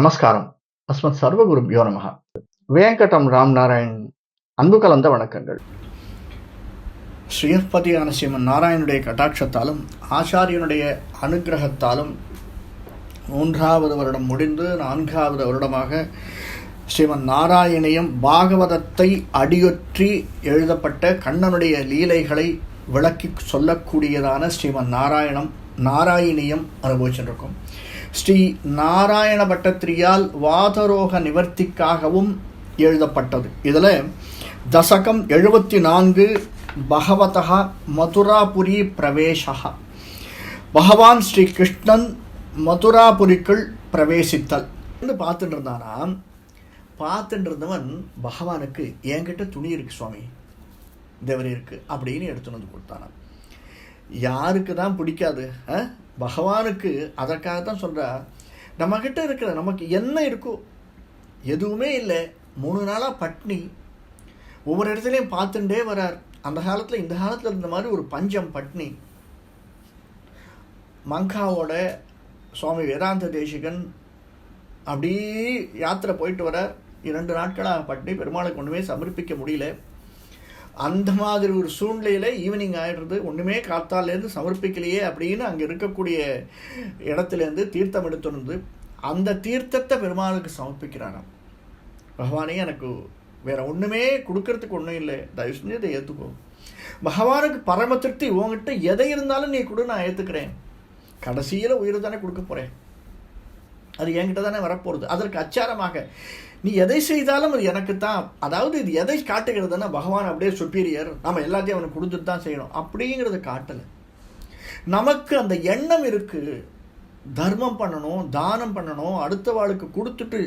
நமஸ்காரம். அஸ்மத் சர்வகுருபியோ யோனமகா வேங்கடம் ராம் நாராயண் அன்பு கலந்த வணக்கங்கள். ஸ்ரீயப்பதியான அனசிம்மன் நாராயணுடைய கட்டாட்சத்தாலும் ஆச்சாரியனுடைய அனுகிரகத்தாலும் மூன்றாவது வருடம் முடிந்து நான்காவது வருடமாக ஸ்ரீமன் நாராயணியம் பாகவதத்தை அடியொற்றி எழுதப்பட்ட கண்ணனுடைய லீலைகளை விளக்கி சொல்லக்கூடியதான ஸ்ரீமன் நாராயணம் நாராயணியம் அனுபவிச்சுருக்கோம் ஸ்ரீ நாராயண பட்டத்திரியால் வாதரோக நிவர்த்திக்காகவும் எழுதப்பட்டது. இதில் தசகம் எழுபத்தி நான்கு பகவதா மதுராபுரி பிரவேசா பகவான் ஸ்ரீ கிருஷ்ணன் மதுராபுரிக்குள் பிரவேசித்தல். பார்த்துட்டு இருந்தானா? பார்த்துட்டு இருந்தவன் பகவானுக்கு என்கிட்ட துணி இருக்கு சுவாமி. தேவரி இருக்கு. அப்படின்னு எடுத்துன்னு வந்து கொடுத்தானாம். யாருக்கு தான் பிடிக்காது பகவானுக்கு அதற்காக தான் சொல்கிறா நம்மக்கிட்ட இருக்கிற நமக்கு என்ன இருக்கோ எதுவுமே இல்லை. மூணு நாளாக பட்னி. ஒவ்வொரு இடத்துலையும் பார்த்துட்டே வரார். அந்த காலத்தில் இந்த காலத்தில் இருந்த மாதிரி ஒரு பஞ்சம் பட்னி. மங்காவோட சுவாமி வேதாந்த தேசிகன் அப்படி யாத்திரை போயிட்டு வர இரண்டு நாட்களாக பட்னி பெருமாளுக்கு ஒன்றுமே சமர்ப்பிக்க முடியல. அந்த மாதிரி ஒரு சூழ்நிலையில் ஈவினிங் ஆகிடுறது ஒன்றுமே காத்தாலேருந்து சமர்ப்பிக்கலையே அப்படின்னு அங்கே இருக்கக்கூடிய இடத்துலேருந்து தீர்த்தம் எடுத்துருந்து அந்த தீர்த்தத்தை பெருமாளுக்கு சமர்ப்பிக்கிறாராம். பகவானே எனக்கு வேற ஒன்றுமே கொடுக்கறதுக்கு ஒன்றும் இல்லை. தயவு செஞ்சு இதை ஏற்றுக்கோ பகவானுக்கு பரம திருப்தி உங்ககிட்ட எதை இருந்தாலும் நீ கொடு நான் ஏற்றுக்கிறேன் கடைசியில் உயிர் தானே கொடுக்க போகிறேன் அது என்கிட்ட தானே வரப்போகிறது அதற்கு அச்சாரமாக நீ எதை செய்தாலும் அது எனக்கு தான் அதாவது இது எதை காட்டுகிறதுனா பகவான் அப்படியே சுப்பீரியர் நம்ம எல்லாத்தையும் அவனுக்கு கொடுத்துட்டு தான் செய்யணும். அப்படிங்கிறத காட்டலை. நமக்கு அந்த எண்ணம் இருக்குது தர்மம் பண்ணணும் தானம் பண்ணணும் அடுத்த வாழ்க்கை கொடுத்துட்டு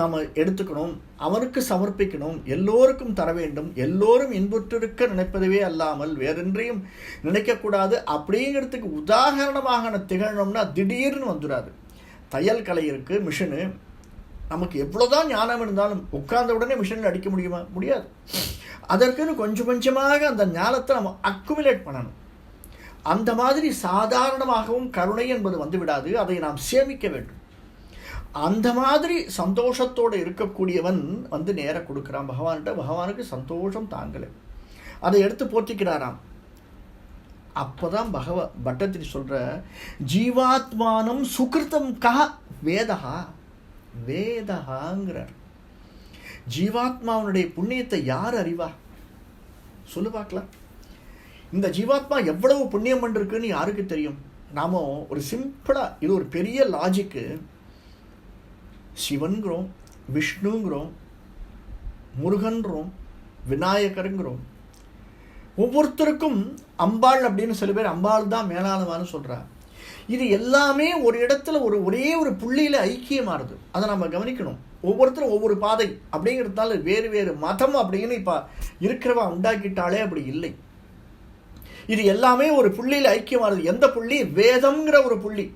நம்ம எடுத்துக்கணும் அவனுக்கு சமர்ப்பிக்கணும் எல்லோருக்கும் தர வேண்டும் எல்லோரும் இன்புற்றிருக்க நினைப்பதுவே அல்லாமல் வேறென்றையும் நினைக்கக்கூடாது. அப்படிங்கிறதுக்கு உதாரணமாக திகழணும்னா திடீர்னு வந்துடாது தையல் கலை இருக்குது மிஷினு நமக்கு எவ்வளோதான் ஞானம் இருந்தாலும் உட்கார்ந்த உடனே மிஷினில் அடிக்க முடியுமா? முடியாது. அதற்குன்னு கொஞ்சம் கொஞ்சமாக அந்த ஞானத்தை நம்ம அக்குமுலேட் பண்ணணும். அந்த மாதிரி சாதாரணமாகவும் கருணை என்பது வந்துவிடாது அதை நாம் சேமிக்க வேண்டும். அந்த மாதிரி சந்தோஷத்தோடு இருக்கக்கூடியவன் வந்து நேர கொடுக்குறான். பகவான்கிட்ட பகவானுக்கு சந்தோஷம் தாங்கலை. அதை எடுத்து போற்றிக்கிறாராம் அப்போதான் பகவ பட்டத்திரி சொல்கிற ஜீவாத்மானம் சுகிருத்தம் கா வேதா வேதஹாங்கிறார். ஜீவாத்மாவனுடைய புண்ணியத்தை யார் அறிவா? சொல்லு பார்க்கலாம். இந்த ஜீவாத்மா எவ்வளவு புண்ணியம் பண்ணிருக்குன்னு யாருக்கு தெரியும்? நாம ஒரு சிம்பிளாக இது ஒரு பெரிய லாஜிக்கு சிவன்கிறோம் விஷ்ணுங்கிறோம் முருகன்றோம் விநாயகருங்கிறோம் ஒவ்வொருத்தருக்கும் அம்பாள் அப்படின்னு சில பேர் அம்பாள் தான் மேலானவான்னு சொல்கிறாங்க இது எல்லாமே ஒரு இடத்துல ஒரு ஒரே ஒரு புள்ளியில் ஐக்கியமாகுது அதை நம்ம கவனிக்கணும். ஒவ்வொருத்தரும் ஒவ்வொரு பாதை அப்படிங்கிறதுனால வேறு வேறு மதம் அப்படின்னு இப்போ இருக்கிறவா உண்டாக்கிட்டாலே அப்படி இல்லை. இது எல்லாமே ஒரு புள்ளியில் ஐக்கியமானது எந்த புள்ளி? வேதம்ங்கிற ஒரு புள்ளி.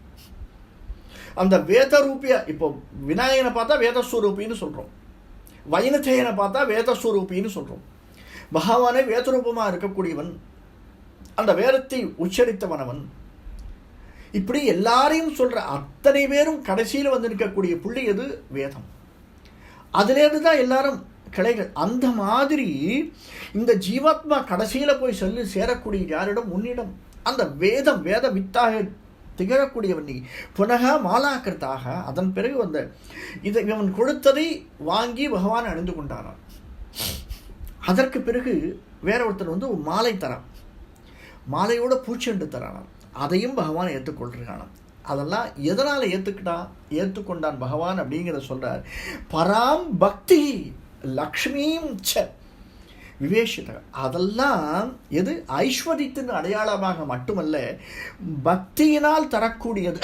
அந்த வேத ரூபியா இப்போ விநாயகனை பார்த்தா வேதஸ்வரூபின்னு சொல்கிறோம் வைணச்சயனை பார்த்தா வேதஸ்வரூபின்னு சொல்கிறோம் பகவானே வேதரூபமாக இருக்கக்கூடியவன் அந்த வேதத்தை உச்சரித்தவனவன். இப்படி எல்லாரையும் சொல்கிற அத்தனை பேரும் கடைசியில் வந்து நிற்கக்கூடிய புள்ளி எது? வேதம். அதுலேருந்து தான் எல்லாரும் கிளைகள். அந்த மாதிரி இந்த ஜீவாத்மா கடைசியில் போய் சொல்லி சேரக்கூடிய யாரிடம்? உன்னிடம். அந்த வேதம் வேத வித்தாக திகழக்கூடியவன் நீ. புனக மாலாக்கிருத்தாக. அதன் பிறகு வந்த இதை இவன் கொடுத்ததை வாங்கி பகவான் அணிந்து கொண்டாரான் அதற்கு பிறகு வேற ஒருத்தர் வந்து ஒரு மாலை தரான். மாலையோட பூச்செண்டு தரானாம். அதையும் பகவான் ஏற்றுக்கொள்கிறானாம் அதெல்லாம் எதனால் ஏற்றுக்கிட்டான் ஏற்றுக்கொண்டான் பகவான் அப்படிங்கிறத சொல்கிறார் பராம் பக்தி லக்ஷ்மியும் ச. விவேஷித அதெல்லாம் எது? ஐஸ்வர்யத்தின் அடையாளமாக மட்டுமல்ல பக்தியினால் தரக்கூடியது.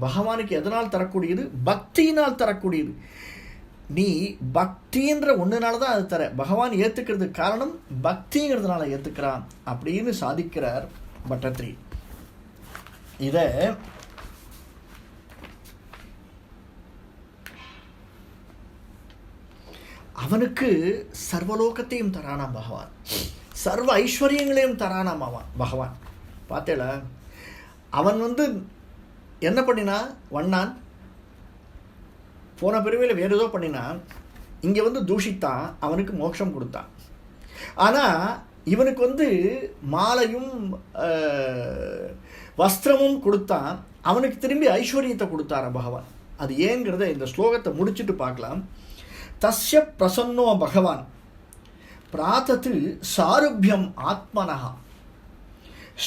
பகவானுக்கு எதனால் தரக்கூடியது? பக்தியினால் தரக்கூடியது. நீ பக்தின்ற ஒன்றுனால தான் அது தர. பகவான் ஏற்றுக்கிறதுக்கு காரணம் பக்திங்கிறதுனால ஏற்றுக்கிறான் அப்படின்னு சாதிக்கிறார் பட்டத்ரி. இதை அவனுக்கு சர்வலோகத்தையும் தரானாம் பகவான். சர்வ ஐஸ்வர்யங்களையும் தரானாம் அவன் பகவான். பார்த்தேல அவன் வந்து என்ன பண்ணினா வண்ணான் போன பிறவியில் வேறு ஏதோ பண்ணினான் இங்கே வந்து தூஷித்தான் அவனுக்கு மோட்சம் கொடுத்தான். ஆனால் இவனுக்கு வந்து மாலையும் வஸ்திரமும் கொடுத்தான். அவனுக்கு திரும்பி ஐஸ்வர்யத்தை கொடுத்தாரா பகவான். அது ஏங்கிறத இந்த ஸ்லோகத்தை முடிச்சுட்டு பார்க்கலாம். தஸ்ய பிரசன்னோ பகவான். பிராத்தத்து சாருபியம் ஆத்மனஹா.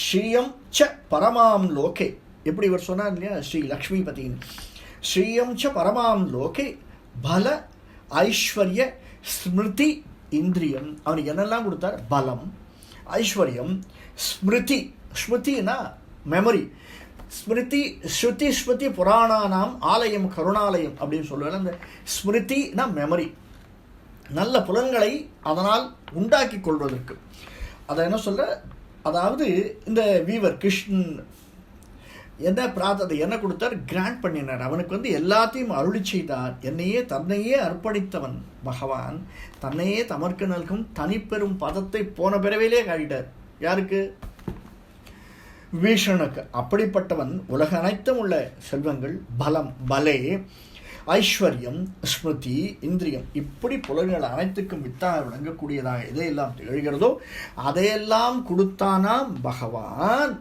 ஸ்ரீயம் ச பரமாம் லோகே. எப்படி இவர் சொன்னார் இல்லையா? ஸ்ரீ லக்ஷ்மி லக்ஷ்மிபதியின் ஸ்ரீயம் ச பரமாம் லோகே பல ஐஸ்வர்ய ஸ்மிருதி இந்திரியம். அவனுக்கு என்னெல்லாம் கொடுத்தார்? பலம். ஐஸ்வர்யம் ஸ்மிருதி. ஸ்மிருதினா மெமரி ஸ்மிருதி ஸ்ருதி ஸ்மிருதி புராணானாம் ஆலயம் கருணாலயம் அப்படின்னு சொல்லுவேன் அந்த ஸ்மிருதினா மெமரி நல்ல புலன்களை அதனால் உண்டாக்கி கொள்வதற்கு. அதை என்ன சொல்ல அதாவது இந்த வீவர் கிருஷ்ணன் என்ன பிரார்த்தனை என்ன கொடுத்தார் கிராண்ட் பண்ணினார். அவனுக்கு வந்து எல்லாத்தையும் அருளி செய்தார். என்னையே தன்னையே அர்ப்பணித்தவன் பகவான். தன்னையே தமர்க்கு நல்கும் தனிப்பெரும் பதத்தை போன பிறவிலே காட்டிட்டார். யாருக்கு? வீஷனுக்கு அப்படிப்பட்டவன் உலக அனைத்தும் உள்ள செல்வங்கள் பலம் பலே ஐஸ்வர்யம் ஸ்மிருதி இந்திரியம். இப்படி புலன்கள் அனைத்துக்கும் வித்தாக விளங்கக்கூடியதாக எதையெல்லாம் திகழ்கிறதோ அதையெல்லாம் கொடுத்தானாம் பகவான்.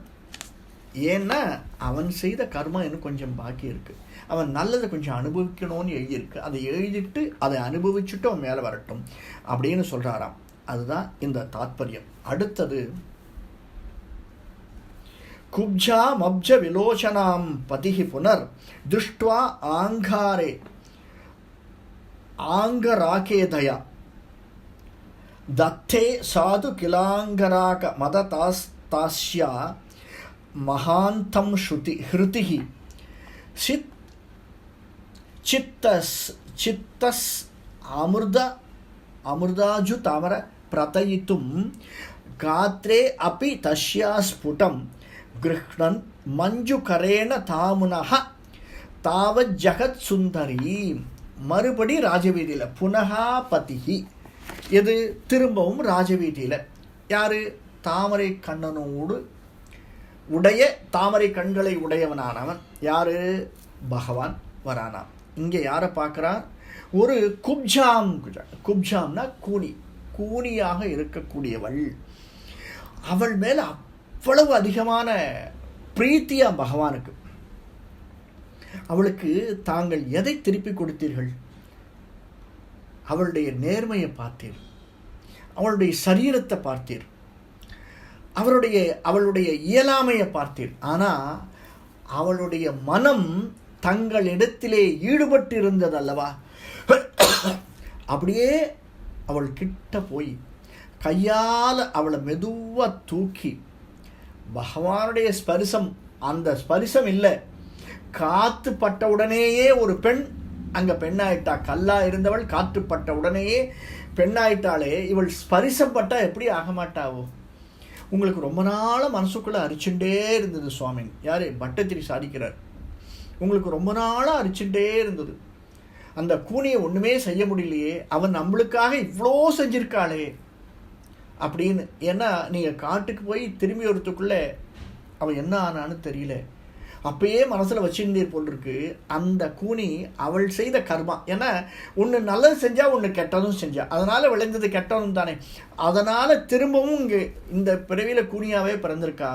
ஏன்னா அவன் செய்த கர்மம் இன்னும் கொஞ்சம் பாக்கி இருக்குது அவன் நல்லதை கொஞ்சம் அனுபவிக்கணும்னு எழுதியிருக்கு. அதை எழுதிட்டு அதை அனுபவிச்சுட்டு அவன் மேலே வரட்டும் அப்படின்னு சொல்கிறாராம் அதுதான் இந்த தாத்பரியம். அடுத்தது குப்ஜா மப்ஜ விலோச்சனாம் பதிகி புனர் திருஷ்டுவா ஆங்காரே ஆங்கராகேதயா தத்தே சாது கிலாங்கராக மததாஸ்தாஸ்யா மகாந்தம் ஸ்ருதி ஹிருதிகி சித் சித்தஸ் சித்தஸ் அமிர்த அமிர்தாஜு தமர பிரதயித்தும் காத்திரே அப்பி தஸ்யா ஸ்புடம். கிருஹ்ணன் மஞ்சுகரேண தாமுனக தாவத் ஜகத் சுந்தரி. மறுபடி ராஜவீதியில் புனகா பதிகி இது திரும்பவும் ராஜவீதியில். யார்? தாமரை கண்ணனோடு உடைய தாமரை கண்களை உடையவனானவன். யாரு? பகவான் வரானாம். இங்கே யாரை பார்க்குறான் ஒரு குப்ஜாம் குப்ஜாம்னா கூனி. கூனியாக இருக்கக்கூடியவள். அவள் மேலே அவ்வளவு அதிகமான பிரீத்தியா பகவானுக்கு. அவளுக்கு தாங்கள் எதை திருப்பி கொடுத்தீர்கள்? அவளுடைய நேர்மையை பார்த்தீர். அவளுடைய சரீரத்தை பார்த்தீர். அவருடைய அவளுடைய இயலாமையை பார்த்தீர் ஆனால் அவளுடைய மனம் தங்களிடத்திலே ஈடுபட்டு இருந்தது அல்லவா அப்படியே அவள் கிட்ட போய் கையால் அவளை மெதுவாக தூக்கி பகவானுடைய ஸ்பரிசம் அந்த ஸ்பரிசம் இல்லை. காத்து பட்ட உடனேயே ஒரு பெண் அங்கே பெண்ணாயிட்டா கல்லா இருந்தவள் காற்றுப்பட்ட உடனேயே பெண்ணாயிட்டாலே இவள் ஸ்பரிசம் பட்டா எப்படி ஆக மாட்டாவோ? உங்களுக்கு ரொம்ப நாளாக மனசுக்குள்ளே அரிச்சுட்டே இருந்தது சுவாமி. யார்? பட்டத்திரி சாதிக்கிறார். உங்களுக்கு ரொம்ப நாளாக அரிச்சுட்டே இருந்தது. அந்த கூனியை ஒன்றுமே செய்ய முடியலையே அவன் நம்மளுக்காக இவ்வளோ செஞ்சிருக்காளே அப்படின்னு. ஏன்னா நீங்கள் காட்டுக்கு போய் திரும்பி வரத்துக்குள்ளே அவன் என்ன ஆனான்னு தெரியல. அப்பயே மனசில் வச்சிருந்தீர் போல் இருக்கு அந்த கூனி அவள் செய்த கர்மா. ஏன்னா ஒன்று நல்லது செஞ்சால் ஒன்று கெட்டதும் செஞ்சா. அதனால் விளைந்தது கெட்டதும் தானே. அதனால் திரும்பவும் இங்கே இந்த பிறவியில் கூனியாவே பிறந்திருக்கா.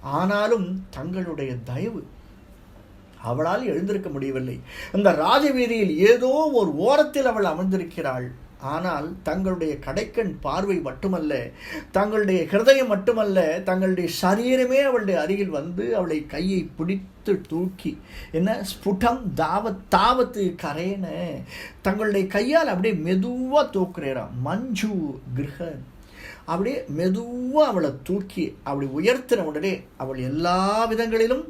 ஆனாலும் தங்களுடைய தயவு அவளால் எழுந்திருக்க முடியவில்லை. அந்த ராஜவீதியில் ஏதோ ஒரு ஓரத்தில் அவள் அமர்ந்திருக்கிறாள். ஆனால் தங்களுடைய கடைக்கண் பார்வை மட்டுமல்ல தங்களுடைய ஹிருதயம் மட்டுமல்ல தங்களுடைய சரீரமே அவளுடைய அருகில் வந்து அவளை கையை பிடித்து தூக்கி என்ன ஸ்புடம் தாவத் தாவத்து கரேன தங்களுடைய கையால் அப்படியே மெதுவாக தூக்குறாராம் மஞ்சு கிரக. அப்படியே மெதுவாக அவளை தூக்கி அப்படி உயர்த்தின உடனே அவள் எல்லா விதங்களிலும்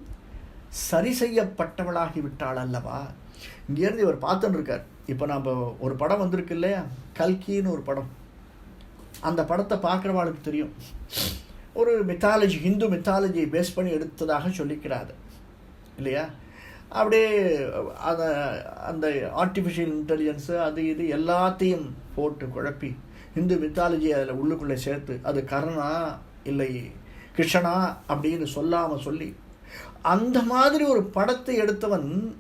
சரி செய்யப்பட்டவளாகி விட்டாள் அல்லவா? இங்கேருந்து இவர் பார்த்துன்னு இருக்கார். இப்போ நம்ம ஒரு படம் வந்திருக்கு இல்லையா? கல்கின்னு ஒரு படம். அந்த படத்தை பார்க்குறவாளுக்கு தெரியும். ஒரு மித்தாலஜி ஹிந்து மித்தாலஜியை பேஸ் பண்ணி எடுத்ததாக சொல்லிக்கிறாரு. இல்லையா? அப்படியே அதை அந்த ஆர்டிஃபிஷியல் இன்டெலிஜென்ஸு அது இது எல்லாத்தையும் போட்டு குழப்பி ஹிந்து மித்தாலஜி அதில் உள்ளுக்குள்ளே சேர்த்து அது கர்ணா இல்லை கிருஷ்ணா அப்படின்னு சொல்லாமல் சொல்லி அந்த மாதிரி ஒரு படத்தை எடுத்தவன்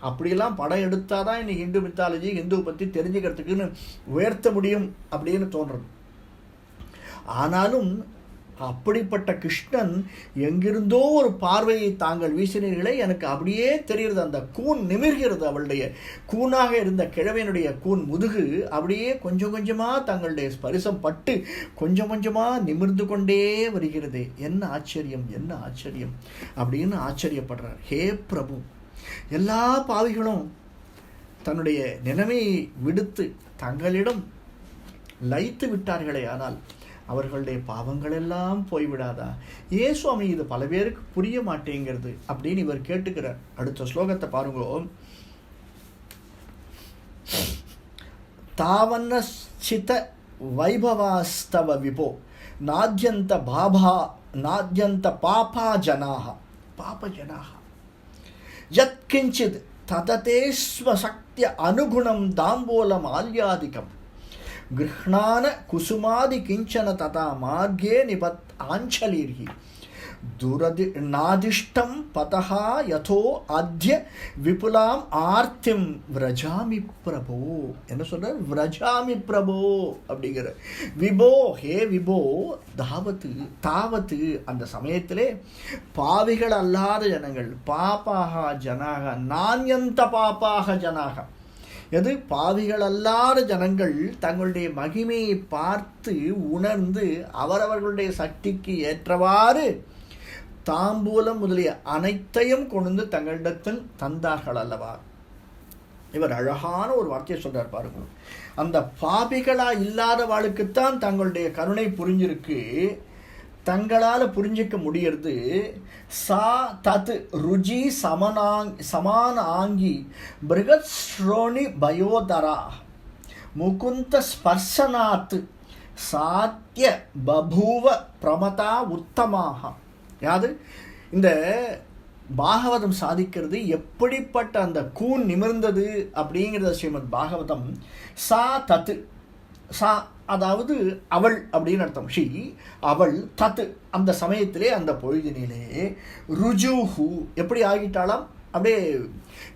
அப்படியெல்லாம் படம் எடுத்தால் தான் இன்னைக்கு ஹிந்து மித்தாலஜி ஹிந்துவை பற்றி தெரிஞ்சுக்கிறதுக்குன்னு உயர்த்த முடியும் அப்படின்னு தோன்றது ஆனாலும் அப்படிப்பட்ட கிருஷ்ணன் எங்கிருந்தோ ஒரு பார்வையை தாங்கள் வீசினீர்களே எனக்கு அப்படியே தெரிகிறது. அந்த கூன் நிமிர்கிறது அவளுடைய. கூனாக இருந்த கிழவனுடைய கூன் முதுகு அப்படியே கொஞ்சம் கொஞ்சமாக தங்களுடைய ஸ்பரிசம் பட்டு கொஞ்சம் கொஞ்சமாக நிமிர்ந்து கொண்டே வருகிறது. என்ன ஆச்சரியம் என்ன ஆச்சரியம் அப்படின்னு ஆச்சரியப்படுறார். ஹே பிரபு எல்லா பாவிகளும் தன்னுடைய நிலைமையை விடுத்து தங்களிடம் லயித்து விட்டார்களே ஆனால் அவர்களுடைய பாவங்கள் எல்லாம் போய்விடாதா? ஏ சுவாமி இது பல பேருக்கு புரிய மாட்டேங்கிறது அப்படின்னு இவர் கேட்டுக்கிறார் அடுத்த ஸ்லோகத்தை பாருங்களோ. தாவன்னச்சித வைபவாஸ்தவ விபோ. நாத்யந்த பாபா நாத்யந்த பாபா ஜனாக பாப ஜனாக யத்கிஞ்சித் தததேஸ்வசக்திய அனுகுணம் தாம்பூலம் ஆல்யாதிகம் கிருஹ்ணான குசுமாதி கிஞ்சன ததா மார்கே நிபத் ஆஞ்சலீர்ஹி துரதி நாதிஷ்டம் பதஹா யதோ அத்திய விபுலாம் ஆர்த்திம் விரஜாமி பிரபோ என்ன சொல்ற? விரஜாமி பிரபோ அப்படிங்கிற விபோ ஹே விபோ தாவத்து தாவத்து அந்த சமயத்திலே பாவிகள் அல்லாத ஜனங்கள் பாப்பாக ஜனாக நான்யந்த பாப்பாக ஜனாக. எது? பாவிகள் அல்லாத ஜனங்கள் தங்களுடைய மகிமையை பார்த்து உணர்ந்து அவரவர்களுடைய சக்திக்கு ஏற்றவாறு தாம்பூலம் முதலிய அனைத்தையும் கொண்டு தங்களிடத்தில் தந்தார்கள் அல்லவா? இவர் அழகான ஒரு வார்த்தையை சொல்றார் பாருங்க. அந்த பாபிகளா இல்லாதவாளுக்குத்தான் தங்களுடைய கருணை புரிஞ்சிருக்கு. தங்களால் புரிஞ்சிக்க முடியறது சா தத் ருஜி சமனாங் சமான ஆங்கி பிருகத் ஸ்ரோணி பயோதரா முகுந்த ஸ்பர்சனாத் சாத்திய பபூவ பிரமதா உத்தமாக யாது? இந்த பாகவதம் சாதிக்கிறது எப்படிப்பட்ட அந்த கூன் நிமிர்ந்தது அப்படிங்கிறத ஸ்ரீமத் பாகவதம் சா தத்து சா அதாவது அவள் அப்படின்னு அர்த்தம். ஷி அவள் தத்து அந்த சமயத்திலே அந்த பொழுதினிலே ருஜுஹு எப்படி ஆகிட்டாலாம் அப்படியே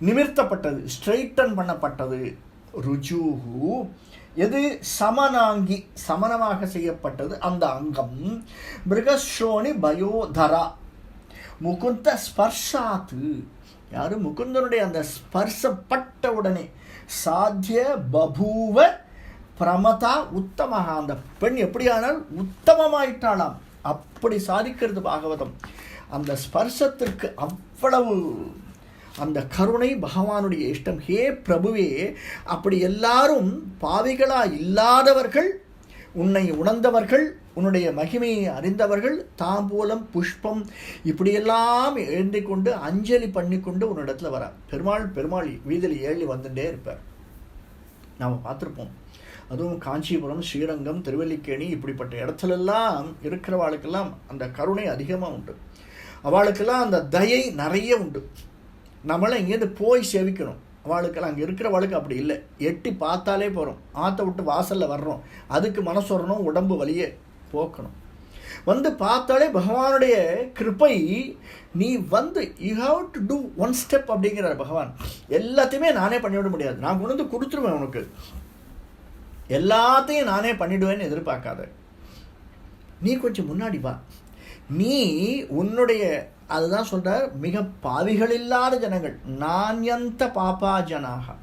நிமிர்த்தப்பட்டது ஸ்ட்ரைட்டன் பண்ணப்பட்டது. ருஜுஹு எது சமனாங்கி சமனமாக செய்யப்பட்டது? அந்த அங்கம். மிருகஸ்ரோணி பயோதரா. முகுந்த ஸ்பர்ஷாத்து. யாரு? முகுந்தனுடைய அந்த ஸ்பர்சப்பட்ட உடனே சாத்திய பபூவ பிரமதா உத்தமாக அந்த பெண் எப்படியானால் உத்தமமாயிட்டாளாம். அப்படி சாதிக்கிறது பாகவதம். அந்த ஸ்பர்சத்திற்கு அவ்வளவு அந்த கருணை பகவானுடைய இஷ்டம். ஹே பிரபுவே அப்படி எல்லாரும் பாவிகளா இல்லாதவர்கள் உன்னை உணர்ந்தவர்கள் உன்னுடைய மகிமையை அறிந்தவர்கள் தாம்பூலம் புஷ்பம் இப்படியெல்லாம் எழுந்தி கொண்டு அஞ்சலி பண்ணி கொண்டு உன்னிடத்துல வர பெருமாள் பெருமாள் வீதியில் ஏழி வந்துட்டே இருப்பார். நாம் பார்த்துருப்போம். அதுவும் காஞ்சிபுரம் ஸ்ரீரங்கம் திருவல்லிக்கேணி இப்படிப்பட்ட இடத்துலெல்லாம் இருக்கிறவாளுக்கெல்லாம் அந்த கருணை அதிகமாக உண்டு. அவளுக்கெல்லாம் அந்த தயை நிறைய உண்டு. நம்மளாம் இங்கேருந்து போய் சேவிக்கணும். அவளுக்கெல்லாம் அங்கே இருக்கிற வாழ்க்கை அப்படி இல்லை. எட்டி பார்த்தாலே போகிறோம் ஆற்ற விட்டு வாசலில் வர்றோம். அதுக்கு மனசு வரணும் உடம்பு வலியே போக்கணும். வந்து பார்த்தாலே பகவானுடைய கிருப்பை நீ வந்து you have to do one step அப்படிங்கிறார் பகவான். எல்லாத்தையுமே நானே பண்ணிவிட முடியாது. நான் கொண்டு வந்து கொடுத்துருவேன் உனக்கு. எல்லாத்தையும் நானே பண்ணிடுவேன்னு எதிர்பார்க்காத. நீ கொஞ்சம் முன்னாடி வா. நீ உன்னுடைய அதுதான் சொல்கிறார் மிக பாவிகள் இல்லாத ஜனங்கள் நான்யந்த பாப்பா ஜனாக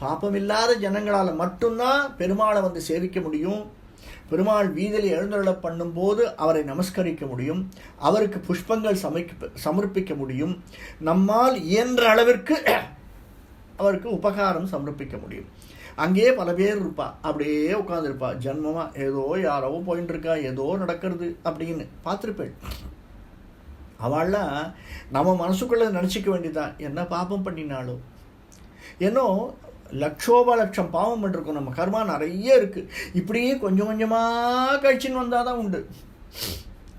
பாப்பம் இல்லாத ஜனங்களால் மட்டும்தான் பெருமாளை வந்து சேவிக்க முடியும். பெருமாள் வீதியில் எழுந்தருள பண்ணும்போது அவரை நமஸ்கரிக்க முடியும். அவருக்கு புஷ்பங்கள் சமைக்க சமர்ப்பிக்க முடியும். நம்மால் இயன்ற அளவிற்கு அவருக்கு உபகாரம் சமர்ப்பிக்க முடியும். அங்கேயே பல பேர் இருப்பா. அப்படியே உட்காந்துருப்பா ஜென்மமாக ஏதோ யாரோ போயின்னு இருக்கா ஏதோ நடக்கிறது அப்படின்னு பார்த்துருப்பேன். அவள்லாம் நம்ம மனசுக்குள்ளே நினச்சிக்க வேண்டியதான் என்ன பாப்பம் பண்ணினாலும் ஏன்னோ லட்சோப லட்சம் பாவம் பண்ணிருக்கோம் நம்ம. கர்மா நிறைய இருக்குது இப்படியே கொஞ்சம் கொஞ்சமாக கழிச்சின்னு வந்தால் தான் உண்டு.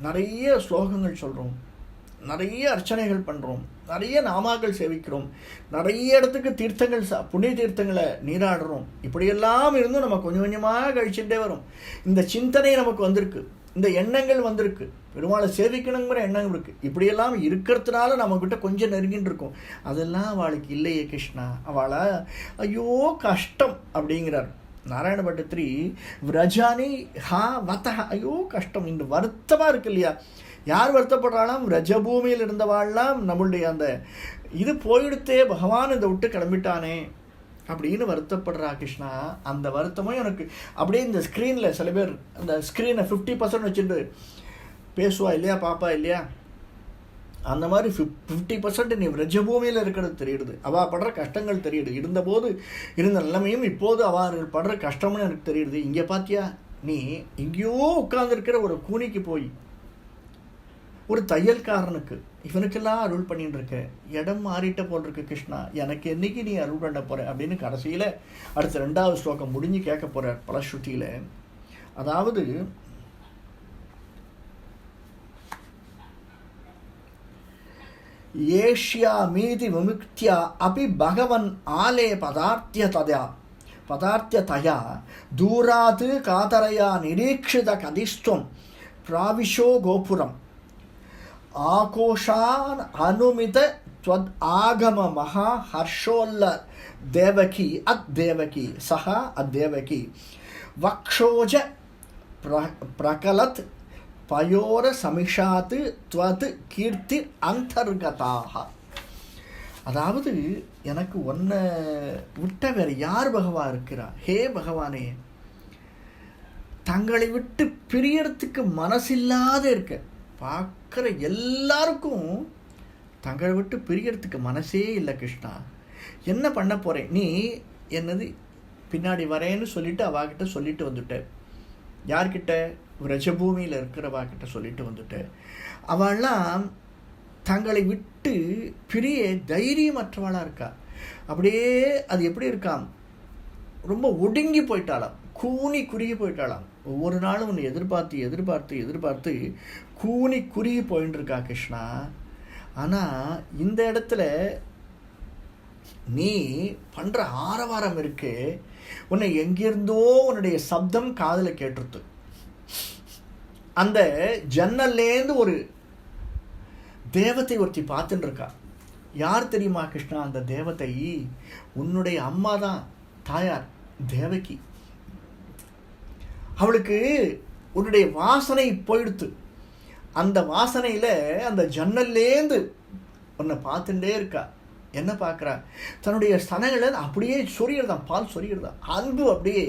நிறைய ஸ்லோகங்கள் சொல்கிறோம் நிறைய அர்ச்சனைகள் பண்ணுறோம் நிறைய நாமாக்கள் சேவிக்கிறோம். நிறைய இடத்துக்கு தீர்த்தங்கள் ச புண்ணிய தீர்த்தங்களை நீராடுறோம். இப்படியெல்லாம் இருந்தும் நம்ம கொஞ்சம் கொஞ்சமாக கழிச்சுட்டே வரும். இந்த சிந்தனை நமக்கு வந்திருக்கு. இந்த எண்ணங்கள் வந்திருக்கு. பெருமாளை சேவிக்கணுங்கிற எண்ணம் இருக்குது இப்படியெல்லாம் இருக்கிறதுனால நம்மக்கிட்ட கொஞ்சம் நெருங்கின்னு இருக்கும். அதெல்லாம் அவளுக்கு இல்லையே கிருஷ்ணா. அவளை ஐயோ கஷ்டம் அப்படிங்கிறார். நாராயண பட்டத்திரி விரஜானி ஹா வத்தஹ. ஐயோ கஷ்டம். இந்த வருத்தமாக இருக்கு இல்லையா? யார் வருத்தப்படுறாளாம்? ரஜபூமியில் இருந்தவாள்லாம் நம்மளுடைய அந்த இது போயிடுத்தே பகவான் இதை விட்டு கிளம்பிட்டானே. அப்படின்னு வருத்தப்படுறா கிருஷ்ணா. அந்த வருத்தமும் எனக்கு அப்படியே இந்த ஸ்க்ரீனில் சில பேர் அந்த ஸ்க்ரீனை ஃபிஃப்டி பர்சன்ட் வச்சுட்டு பேசுவா இல்லையா பாப்பா இல்லையா? அந்த மாதிரி ஃபிஃப் ஃபிஃப்டி பர்சன்ட் நீ விரஜபூமியில் இருக்கிறது தெரியுது. அவள் படுற கஷ்டங்கள் தெரியுது. இருந்தபோது இருந்த நிலைமையும் இப்போது அவர்கள் படுற கஷ்டம்னு எனக்கு தெரியுது. இங்கே பார்த்தியா நீ எங்கேயோ உட்கார்ந்துருக்கிற ஒரு கூனிக்கு போய் ஒரு தையல்காரனுக்கு இவனுக்கெல்லாம் அருள் பண்ணிட்டு இருக்க இடம் மாறிட்ட போல் இருக்கு கிருஷ்ணா. எனக்கு என்னைக்கு நீ அருள் பண்ண போற அப்படின்னு கடைசியில் அடுத்த ரெண்டாவது ஸ்லோகம் முடிஞ்சு கேட்க போறார் பலஸ்ருதியில். அதாவது ஏஷ்யா மீதி விமுக்தியா அபி பகவன் ஆலே பதார்த்திய ததா. பதார்த்தியதயா தூராது காதரயா நிரீட்சித கதிஷ்டம் பிராவிஷோ கோபுரம். ஆகோஷான் அனுமித त्वद् आगम महा हर्षोल्ल देवकी अद्देवकी सः अद्देवकी वक्षोज प्र प्रकलत् பயோர சமிஷாத்து துவத் கீர்த்தி அந்தர்கதாக அதாவது எனக்கு ஒன்றை விட்ட வேற யார் பகவா இருக்கிறா ஹே பகவானே தங்களை விட்டு பிரியறதுக்கு மனசில்லாத இருக்க பார்க்குற எல்லாருக்கும் தங்களை விட்டு பிரியறதுக்கு மனசே இல்லை கிருஷ்ணா. என்ன பண்ண போகிறேன் நீ என்னது பின்னாடி வரேன்னு சொல்லிட்டு அவாகிட்ட சொல்லிட்டு வந்துட்டேன் யார்கிட்ட? ரஜபூமியில் இருக்கிறவா கிட்ட சொல்லிட்டு வந்துட்டு. அவள்லாம் தங்களை விட்டு பிரிய தைரியமற்றவளாக இருக்கா? அப்படியே அது எப்படி இருக்காம்? ரொம்ப ஒடுங்கி போயிட்டாளாம். கூனி குறுகி போயிட்டாளாம். ஒவ்வொரு நாளும் உன்னை எதிர்பார்த்து எதிர்பார்த்து எதிர்பார்த்து கூனி குறுகி போயின்னு இருக்கா கிருஷ்ணா. ஆனால் இந்த இடத்துல நீ பண்ணுற ஆரவாரம் இருக்கு. உன்னை எங்கிருந்தோ உன்னுடைய சப்தம் காதில் கேட்டுருத்து அந்த ஜன்னல்லேருந்து ஒரு தேவத்தை ஒருத்தி பார்த்துட்டு இருக்கா யார் தெரியுமா கிருஷ்ணா அந்த தேவத்தை? உன்னுடைய அம்மா தான் தாயார் தேவகி. அவளுக்கு உன்னுடைய வாசனை போயிடுத்து. அந்த வாசனையில் அந்த ஜன்னல்லேருந்து உன்னை பார்த்துட்டே இருக்கா. என்ன பார்க்குறா? தன்னுடைய ஸ்தனங்களை அப்படியே சொரியிறதான் பால் சொரியிறதான் அன்பு அப்படியே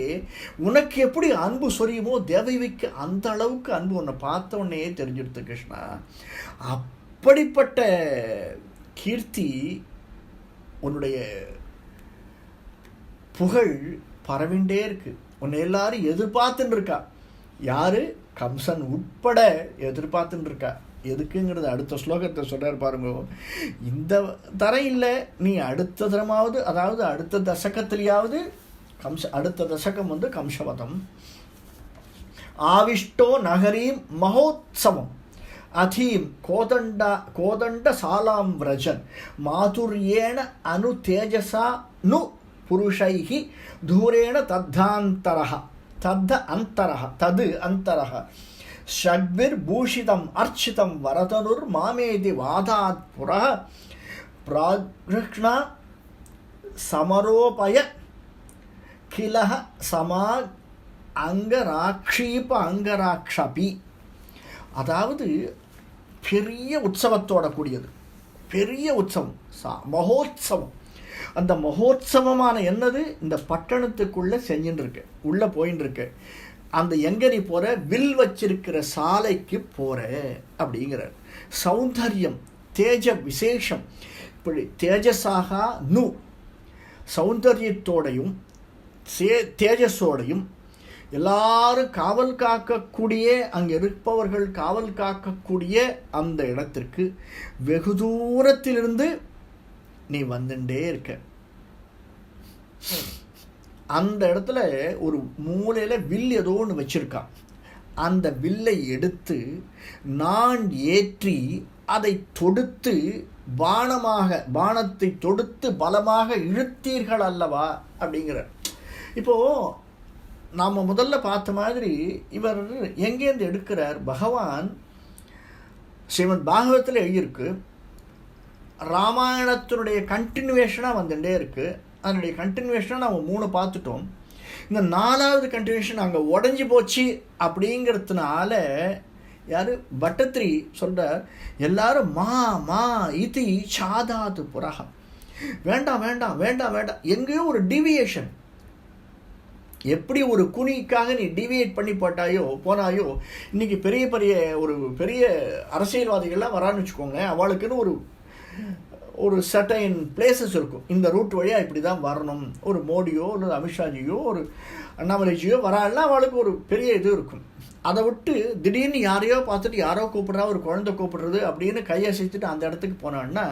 உனக்கு எப்படி அன்பு சொரியுமோ தேவைக்கு அந்த அளவுக்கு அன்பு உன்னை பார்த்த உடனே தெரிஞ்சிடுது கிருஷ்ணா. அப்படிப்பட்ட கீர்த்தி உன்னுடைய புகழ் பரவிண்டே இருக்குது உன்னை எல்லாரும் எதிர்பார்த்துன்னு இருக்கா யாரு? கம்சன் உட்பட எதிர்பார்த்துன்னு இருக்கா எதுக்குங்கிறது அடுத்த ஸ்லோகத்தை சொல்கிறார் பாருங்க. இந்த தரம் இல்லை நீ அடுத்த தரமாவது அதாவது அடுத்த தசகத்திலேயாவது கம்ச அடுத்த தசகம் வந்து கம்சவதம். ஆவிஷ்டோ நகரீம் மகோத்சவம். அதீம் கோதண்டா கோதண்ட சாலாம் விரஜன் மாதுரியேன அனு தேஜசா நு புருஷைஹி தூரேண தத்தாந்தரः தத்த அந்தரः தது அந்தரः ஷட்பிர்பூஷிதம் அர்ச்சிதம் வரதனுர் மாமேதி வாதாத் புற பிராகிருஷ்ணா சமரோபய கிலக சமா அங்கராட்சீப அங்கராட்சபி அதாவது பெரிய உற்சவத்தோட கூடியது பெரிய உற்சவம் சா மகோத்சவம். அந்த மகோத்சவமான என்னது? இந்த பட்டணத்துக்குள்ளே செஞ்சுட்டு இருக்கு உள்ளே போயின்னு இருக்கு அந்த எங்க நீ வில் வச்சிருக்கிற சாலைக்கு போகிற அப்படிங்கிறார். சௌந்தர்யம் தேஜ விசேஷம். இப்படி தேஜஸாக நு. சௌந்தர்யத்தோடையும் சே தேஜஸோடையும் எல்லாரும் காவல் காக்கக்கூடிய அங்கே இருப்பவர்கள் காவல் காக்கக்கூடிய அந்த இடத்திற்கு வெகு தூரத்திலிருந்து நீ வந்துட்டே இருக்க. அந்த இடத்துல ஒரு மூலையில் வில் ஏதோ ஒன்று வச்சுருக்கான். அந்த வில்லை எடுத்து நான் ஏற்றி அதை தொடுத்து பானமாக பானத்தை தொடுத்து பலமாக இழுத்தீர்கள் அல்லவா? அப்படிங்கிற இப்போது நாம் முதல்ல பார்த்த மாதிரி இவர் எங்கேருந்து எடுக்கிறார்? பகவான் ஸ்ரீமத் பாகவத்தில் எழுதியிருக்கு. ராமாயணத்தினுடைய கண்டினியூவேஷனாக வந்துட்டே இருக்குது அதனுடைய கண்டினியூஷனாக நம்ம மூணு பார்த்துட்டோம். இந்த நாலாவது கண்டினியூஷன் அங்கே உடஞ்சி போச்சு அப்படிங்கிறதுனால யார்? பட்டத்ரி சொல்கிறார் எல்லாரும் மா மா இதி சாதாது புரகம் வேண்டாம் வேண்டாம் வேண்டாம் வேண்டாம். எங்கேயோ ஒரு டிவியேஷன் எப்படி ஒரு குனிக்காக நீ டிவியேட் பண்ணி போட்டாயோ போனாயோ இன்றைக்கி பெரிய பெரிய ஒரு பெரிய அரசியல்வாதிகள்லாம் வரான்னு வச்சுக்கோங்க அவளுக்குன்னு ஒரு ஒரு சர்டைன் பிளேசஸ் இருக்கும். இந்த ரூட் வழியாக இப்படி தான் வரணும். ஒரு மோடியோ இல்லை அமித்ஷாஜியோ ஒரு அண்ணாமலைஜியோ வராள்னா அவளுக்கு ஒரு பெரிய இது இருக்கும். அதை விட்டு திடீர்னு யாரையோ பார்த்துட்டு யாரோ கூப்பிட்றா ஒரு குழந்தை கூப்பிடுறது அப்படின்னு கையசைத்துட்டு அந்த இடத்துக்கு போனான்னா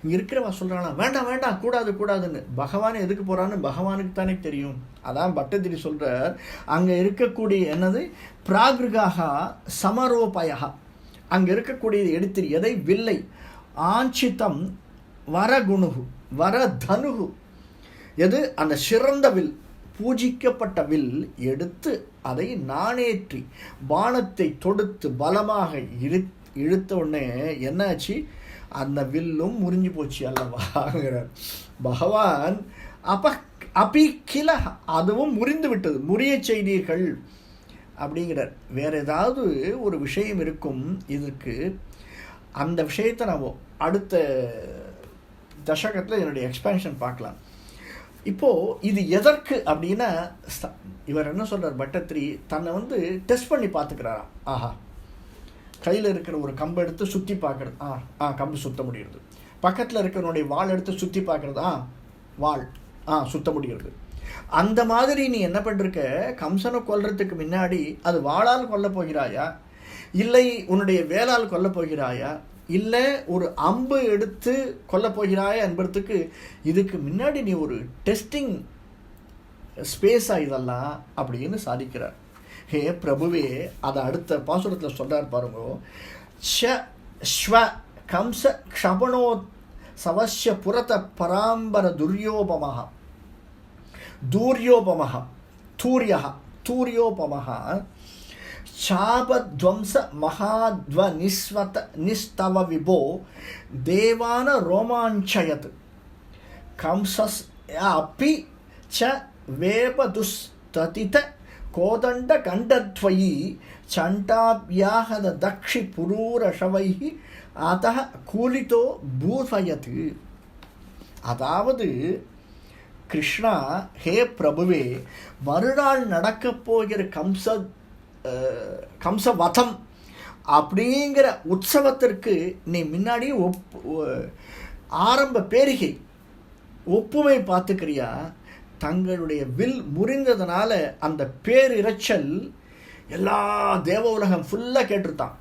இங்கே இருக்கிறவன் சொல்கிறானா வேண்டாம் வேண்டாம் கூடாது கூடாதுன்னு. பகவான் எதுக்கு போகிறான்னு பகவானுக்கு தானே தெரியும். அதான் பட்டதிரி சொல்கிறார் அங்கே இருக்கக்கூடிய என்னது? பிராகிருகாக சமரோபயா அங்கே இருக்கக்கூடியது எடுத்து எதை? வில்லை. ஆஞ்சித்தம் வரகுணுகு வரதனுகு. எது? அந்த சிறந்த வில் பூஜிக்கப்பட்ட வில் எடுத்து அதை நானேற்றி பானத்தை தொடுத்து பலமாக இழு இழுத்த உடனே என்னாச்சு? அந்த வில்லும் முறிஞ்சு போச்சு அல்லவாங்கிறார் பகவான் அப்ப அபி கில அதுவும் முறிந்து விட்டது. முறிய செய்தீர்கள். அப்படிங்கிறார். வேற ஏதாவது ஒரு விஷயம் இருக்கும் இதற்கு அந்த விஷயத்தை நம்ம அடுத்த தசகத்தில் என்னுடைய எக்ஸ்பேன்ஷன் பார்க்கலாம். இப்போது இது எதற்கு அப்படின்னா இவர் என்ன சொல்கிறார் பட்டத்ரி தன்னை வந்து டெஸ்ட் பண்ணி பார்த்துக்கிறாராம். ஆஹா. கையில் இருக்கிற ஒரு கம்பை எடுத்து சுற்றி பார்க்குறது. ஆ ஆ கம்பு சுத்த முடியுது பக்கத்தில் இருக்கிறவனுடைய வாள் எடுத்து சுற்றி பார்க்குறது. ஆ வாள் ஆ சுத்த முடிகிறது. அந்த மாதிரி நீ என்ன பண்ணிருக்க கம்சனை கொல்றதுக்கு முன்னாடி அது வாளால் கொல்ல போகிறாயா? இல்லை உன்னுடைய வேளால் கொல்ல போகிறாயா? இல்லை ஒரு அம்பு எடுத்து கொல்ல போகிறாயா என்பதுக்கு இதுக்கு முன்னாடி நீ ஒரு டெஸ்டிங் ஸ்பேஸாக இதெல்லாம் அப்படின்னு சாதிக்கிறார். ஹே பிரபுவே அதை அடுத்த பாசுரத்தில் சொல்கிறார் பாருங்க. ஷ ஸ்வ கம்ச க்ஷபணோ சவசிய புரத பராம்பர துரியோபமாக தூரியோபமாக தூரியகா தூரியோபமாக ಶಾಪಧ್ವಂಸ ಮಹಾಧ್ವ ನಿಸ್ವತ ನಿಸ್ತವ ವಿಭೋ ದೇವಾನ ರೋಮಾಂಚಯತ್ ಕಂಸಸ್ ಅಪಿ ಚ ವೇಪದುಸ್ತತಿತ ಕೋದಂಡ ಕಂಠದ್ವಯಿ ಚಂಟಾಭ್ಯಾಹದ ದಕ್ಷಿ ಪುರೂರಶವೈ ಅತಃ கூலிதோ பூசயத் அதாவது கிருஷ்ணா ஹே பிரபுவே மறுநாள் நடக்கப் போகிற கம்ச கம்சவதம் அப்படிங்கிற உற்சவத்திற்கு நீ முன்னாடியே ஒப் ஆரம்ப பேரிகை ஒப்புமை பார்த்துக்கிறியா? தங்களுடைய வில் முறிந்ததுனால அந்த பேரிரைச்சல் எல்லா தேவ உலகம் ஃபுல்லாக கேட்டிருத்தான்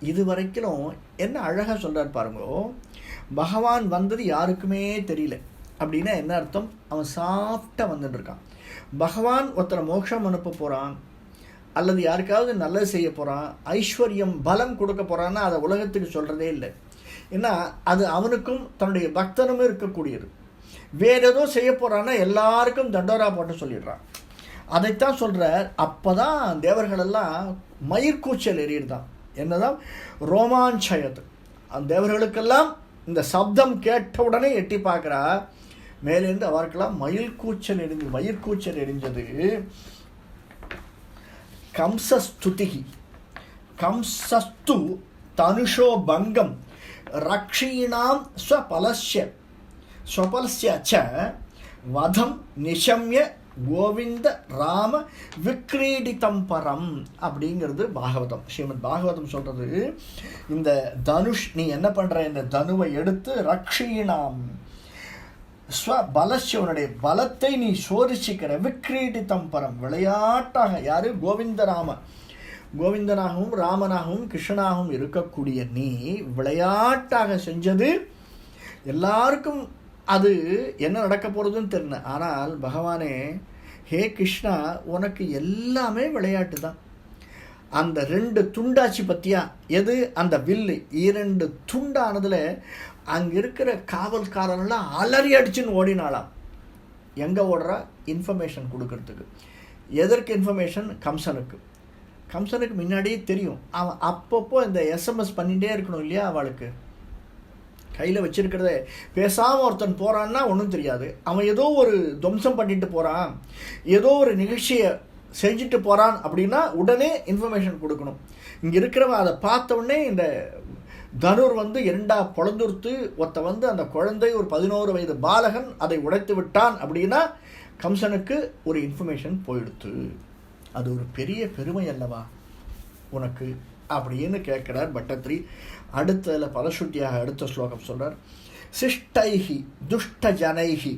இது வரைக்கும் என்ன அழகாக சொல்கிறார் பாருங்களோ பகவான் வந்தது யாருக்குமே தெரியல. அப்படின்னா என்ன அர்த்தம்? அவன் சாஃப்டாக வந்துட்டு இருக்கான். பகவான் ஒருத்தரை மோட்சம் அனுப்ப போகிறான் அல்லது யாருக்காவது நல்லது செய்ய போகிறான் ஐஸ்வர்யம் பலம் கொடுக்க போகிறான்னா அதை உலகத்துக்கு சொல்கிறதே இல்லை. ஏன்னா அது அவனுக்கும் தன்னுடைய பக்தனும் இருக்கக்கூடியது. வேற ஏதோ செய்ய போகிறான்னா எல்லாருக்கும் தண்டோரா போட்டு சொல்லிடுறான். அதைத்தான் சொல்கிறார் அப்போ தான் தேவர்களெல்லாம் மயிர்கூச்சல் எறியிருந்தான் என்னதான்? ரோமாஞ்சயத்து அந்த தேவர்களுக்கெல்லாம் இந்த சப்தம் கேட்ட உடனே எட்டி பார்க்குறா மேலேருந்து அவருக்கெல்லாம் மயில் கூச்சல் எரிஞ்சு மயிர்கூச்சல் எரிஞ்சது. கம்சஸ்துதிகி கம்சஸ்து தனுஷோ பங்கம் ரக்ஷீணாம் ஸ்வபலஸ்ய ஸ்வபலஸ்ய ச வதம் நிஷம்ய கோவிந்த ராம விக்ரீடிதம் பரம் அப்படிங்கிறது பாகவதம் ஸ்ரீமத் பாகவதம் சொல்கிறது இந்த தனுஷ் நீ என்ன பண்ணுற இந்த தனுவை எடுத்து ரக்ஷீணாம் ஸ்வபலசிவனுடைய பலத்தை நீ சோதிச்சுக்கிற. விக்ரீடி தம்பரம் விளையாட்டாக. யாரு? கோவிந்தராம. கோவிந்தனாகவும் ராமனாகவும் கிருஷ்ணனாகவும் இருக்கக்கூடிய நீ விளையாட்டாக செஞ்சது. எல்லாருக்கும் அது என்ன நடக்க போகிறதுன்னு தெரியல. ஆனால் பகவானே ஹே கிருஷ்ணா உனக்கு எல்லாமே விளையாட்டு தான். அந்த ரெண்டு துண்டாச்சு பற்றியா எது? அந்த வில்லு. இரண்டு துண்டானதில் அங்கே இருக்கிற காவல்காரன்லாம் அலறி அடிச்சுன்னு ஓடினாளாம். எங்கே ஓடுறா? இன்ஃபர்மேஷன் கொடுக்கறதுக்கு. எதற்கு இன்ஃபர்மேஷன் கம்சனுக்கு. கம்சனுக்கு முன்னாடியே தெரியும். அவன் அப்பப்போ இந்த எஸ்எம்எஸ் பண்ணிகிட்டே இருக்கணும் இல்லையா அவளுக்கு? கையில் வச்சுருக்கிறத. பேசாமல் ஒருத்தன் போகிறான்னா ஒன்றும் தெரியாது. அவன் ஏதோ ஒரு துவம்சம் பண்ணிட்டு போகிறான் ஏதோ ஒரு நிகழ்ச்சியை செஞ்சுட்டு போகிறான் அப்படின்னா உடனே இன்ஃபர்மேஷன் கொடுக்கணும். இங்கே இருக்கிறவன் அதை பார்த்த உடனே இந்த தனுர் வந்து இரண்டா பொழந்துருத்து ஒருத்த வந்து அந்த குழந்தை ஒரு பதினோரு வயது பாலகன் அதை உடைத்து விட்டான் அப்படின்னா கம்சனுக்கு ஒரு இன்ஃபர்மேஷன் போயிடுத்து. அது ஒரு பெரிய பெருமை அல்லவா? உனக்கு அப்படின்னு கேட்குறார் பட்டத்ரி அடுத்ததில் பலசுட்டியாக அடுத்த ஸ்லோகம் சொல்கிறார் சிஷ்டைஹி துஷ்ட ஜனைஹி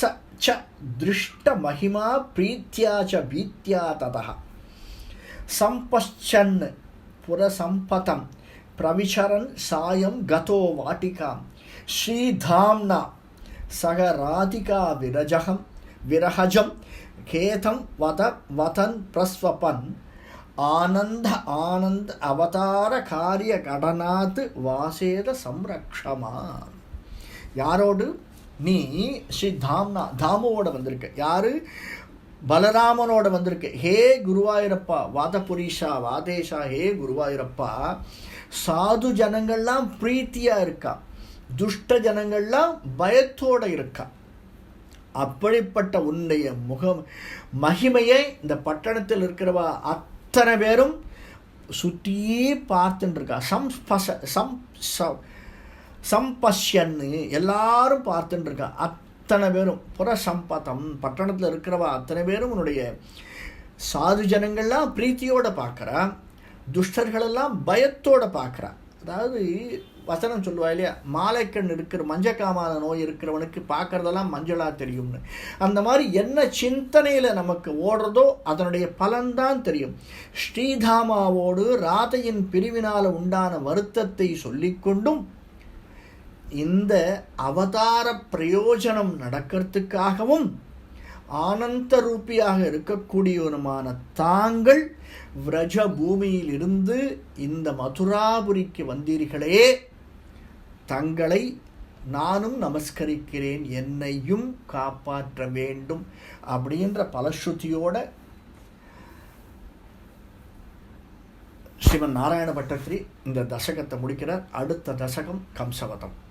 ச ச திருஷ்ட மகிமா பிரீத்தியா ச பீத்யா ததா சம்பச்சன் புரசம்பதம். பிரவிச்சரன் சாயம் கதோ வாட்டிகாம். ஸ்ரீதாம்னா சக ராதிகா விரஜகம் விரஹஜம் கேதம் வத வதன் பிரஸ்வபன் ஆனந்த ஆனந்த அவதார காரிய கடனாத் வாசேத சம்ரக்ஷமா. யாரோடு? நீ ஸ்ரீ தாம்னா தாமுவோட வந்திருக்க. யாரு? பலராமனோட வந்திருக்கு. ஹே குருவாயூரப்பா வாதபுரீஷா வாதேஷா ஹே குருவாயூரப்பா சாது ஜனங்கள்லாம் பிரீத்தியாக இருக்கா? துஷ்ட ஜனங்கள்லாம் பயத்தோட இருக்கா? அப்படிப்பட்ட உன்னுடைய முகம் மகிமையை இந்த பட்டணத்தில் இருக்கிறவா அத்தனை பேரும் சுற்றியே பார்த்துட்டு இருக்கா சம்பச சம் ச- சம்பஷ்யன்னு எல்லாரும் பார்த்துட்டு இருக்கா அத்தனை பேரும் புற சம்பதம் பட்டணத்தில் இருக்கிறவா அத்தனை பேரும் உன்னுடைய சாது ஜனங்கள்லாம் பிரீத்தியோடு பார்க்குறா. துஷ்டர்களெல்லாம் பயத்தோடு பார்க்குறான். அதாவது வசனம் சொல்லுவா இல்லையா? மாலைக்கண் இருக்கிற மஞ்சக்காமான நோய் இருக்கிறவனுக்கு பார்க்குறதெல்லாம் மஞ்சளாக தெரியும்னு. அந்த மாதிரி என்ன சிந்தனையில் நமக்கு ஓடுறதோ அதனுடைய பலன்தான் தெரியும். ஸ்ரீதாமாவோடு ராதையின் பிரிவினால் உண்டான வருத்தத்தை சொல்லிக்கொண்டும் இந்த அவதார பிரயோஜனம் நடக்கிறதுக்காகவும் ஆனந்த ரூபியாக இருக்கக்கூடியவனுமான தாங்கள் விரஜ பூமியில் இருந்து இந்த மதுராபுரிக்கு வந்தீர்களே தங்களை நானும் நமஸ்கரிக்கிறேன் என்னையும் காப்பாற்ற வேண்டும் அப்படின்ற பலஸ்ருதியோட ஸ்ரீமன் நாராயண பட்டத்திரி இந்த தசகத்தை முடிக்கிறார். அடுத்த தசகம் கம்சவதம்.